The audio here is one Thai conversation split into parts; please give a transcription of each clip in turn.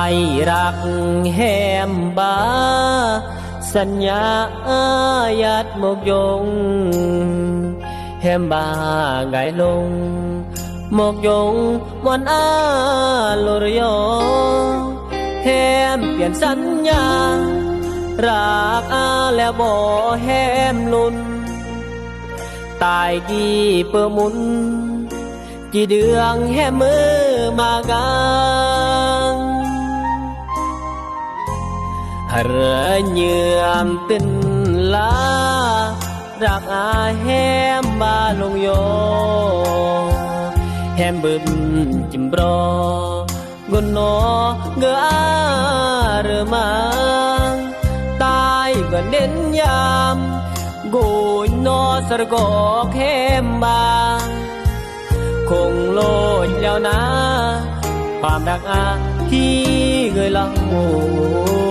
ายรักแหมบา สัญญาอายัดมกยง แหมบาไงลง มกยงวันอาลรยอแหมเปลี่ยนสัญญา รักอาแล้วบ่แหมลุน ตายกี่เปิมุน กี่เดืองแห่มือมากัง หรเยื่อมตินลา รักอาแฮมบาลงโย แฮมบึมจิมบรอกุนโนเกออาเรมังตายก็เน้นยามกูนอสระกอกแฮมบา คงโลดแล้วนะ ความรักอาที่เคยเล่าอันยงมาแหมรอ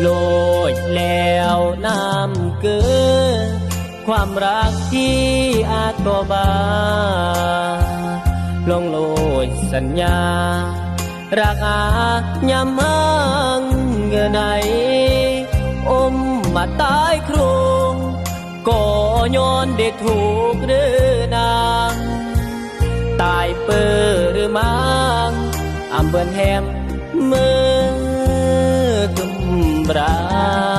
โลดแล้วน้ำเกินความรักที่อาจตัวบาลงโลดสัญญา รักอายามังเงินไหนอมมาตายครงก็ย้อนเด็กถูกหรือนางตายเปิดหรือมังอำเบินแฮมเมือ ม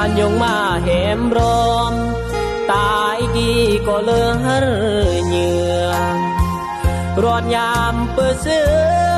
만용마 햄롬 따이기 꼴을 녀រត់ញ៉ាំពើសឿ